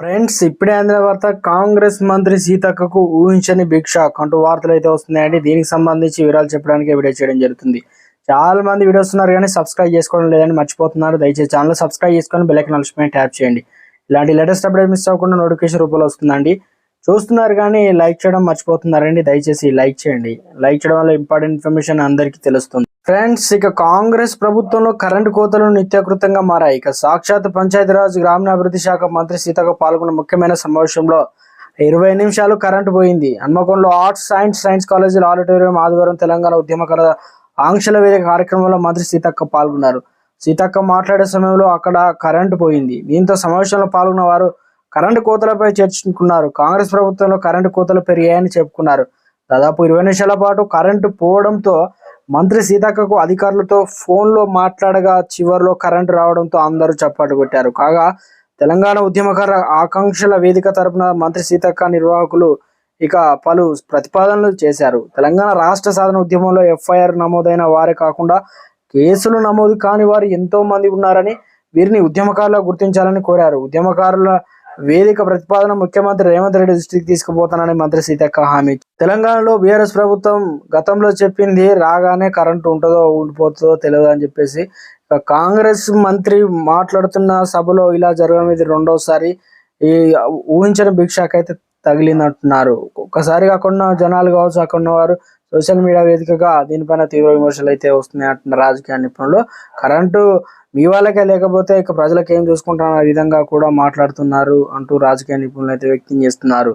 Friends ఇప్పుడే అందిన వార్త కాంగ్రెస్ మంత్రి సీతక్కకు ఊహించని భిక్ష. అంటూ వార్తలు అయితే వస్తున్నాయండి. దీనికి సంబంధించి వివరాలు చెప్పడానికి వీడియో చేయడం జరుగుతుంది. చాలా మంది వీడియోస్ ఉన్నారు కానీ సబ్స్క్రైబ్ చేసుకోవడం లేదని మర్చిపోతున్నారు. దయచేసి ఛానల్ సబ్స్క్రైబ్ చేసుకొని బెల్లైకన్ నలుచుకొని ట్యాప్ చేయండి. ఇలాంటి లేటెస్ట్ అప్డేట్ మిస్ అవ్వకుండా నోటిఫికేషన్ రూపంలో వస్తుందండి. చూస్తున్నారు కానీ లైక్ చేయడం మర్చిపోతున్నారండి. దయచేసి లైక్ చేయండి. లైక్ చేయడం వల్ల ఇంపార్టెంట్ ఇన్ఫర్మేషన్ అందరికీ తెలుస్తుంది. ఫ్రెండ్స్ ఇక కాంగ్రెస్ ప్రభుత్వంలో కరెంటు కోతలు నిత్యకృతంగా మారాయి. ఇక సాక్షాత్ పంచాయతీరాజ్ గ్రామీణాభివృద్ధి శాఖ మంత్రి సీతకు పాల్గొన్న ముఖ్యమైన సమావేశంలో ఇరవై నిమిషాలు కరెంటు పోయింది. హన్మకొండలో ఆర్ట్స్ సైన్స్ సైన్స్ కాలేజీలో ఆడిటోరియం ఆదివారం తెలంగాణ ఉద్యమకర ఆంక్షల వేదిక కార్యక్రమంలో మంత్రి సీతక్క పాల్గొన్నారు. సీతక్క మాట్లాడే సమయంలో అక్కడ కరెంటు పోయింది. దీంతో సమావేశంలో పాల్గొన్న వారు కరెంటు కోతలపై చర్చించుకున్నారు. కాంగ్రెస్ ప్రభుత్వంలో కరెంటు కోతలు పెరిగాయని చెప్పుకున్నారు. దాదాపు ఇరవై నిమిషాల పాటు కరెంటు పోవడంతో మంత్రి సీతక్కకు అధికారులతో ఫోన్లో మాట్లాడగా చివరిలో కరెంటు రావడంతో అందరూ చప్పట్లు కొట్టారు. కాగా తెలంగాణ ఉద్యమకార ఆకాంక్షల వేదిక తరపున మంత్రి సీతక్క నిర్వాహకులు ఇక పలు ప్రతిపాదనలు చేశారు. తెలంగాణ రాష్ట్ర సాధన ఉద్యమంలో ఎఫ్ఐఆర్ నమోదైన వారే కాకుండా కేసులు నమోదు కాని వారు ఎంతో మంది ఉన్నారని వీరిని ఉద్యమకారులుగా గుర్తించాలని కోరారు. ఉద్యమకారుల వేదిక ప్రతిపాదన ముఖ్యమంత్రి రేవంత్ రెడ్డి దృష్టికి తీసుకుపోతానని మంత్రి సీతక్క హామీ తెలంగాణలో బీఆర్ఎస్ ప్రభుత్వం గతంలో చెప్పింది రాగానే కరెంటు ఉంటుందో ఉండిపోతుందో తెలియదు అని చెప్పేసి కాంగ్రెస్ మంత్రి మాట్లాడుతున్న సభలో ఇలా జరగడం ఇది రెండోసారి. ఈ ఊహించిన భిక్షకైతే తగిలిందంటున్నారు ఒక్కసారి కాకుండా జనాలు కావచ్చు అక్కడ ఉన్నవారు సోషల్ మీడియా వేదికగా దీనిపైన తీవ్ర విమర్శలు అయితే వస్తున్నాయి అంటున్నారు రాజకీయ నిపుణులు. కరెంటు మీ వాళ్ళకే లేకపోతే ఇక ప్రజలకు ఏం చూసుకుంటారన్న విధంగా కూడా మాట్లాడుతున్నారు అంటూ రాజకీయ నిపుణులు అయితే వ్యక్తం చేస్తున్నారు.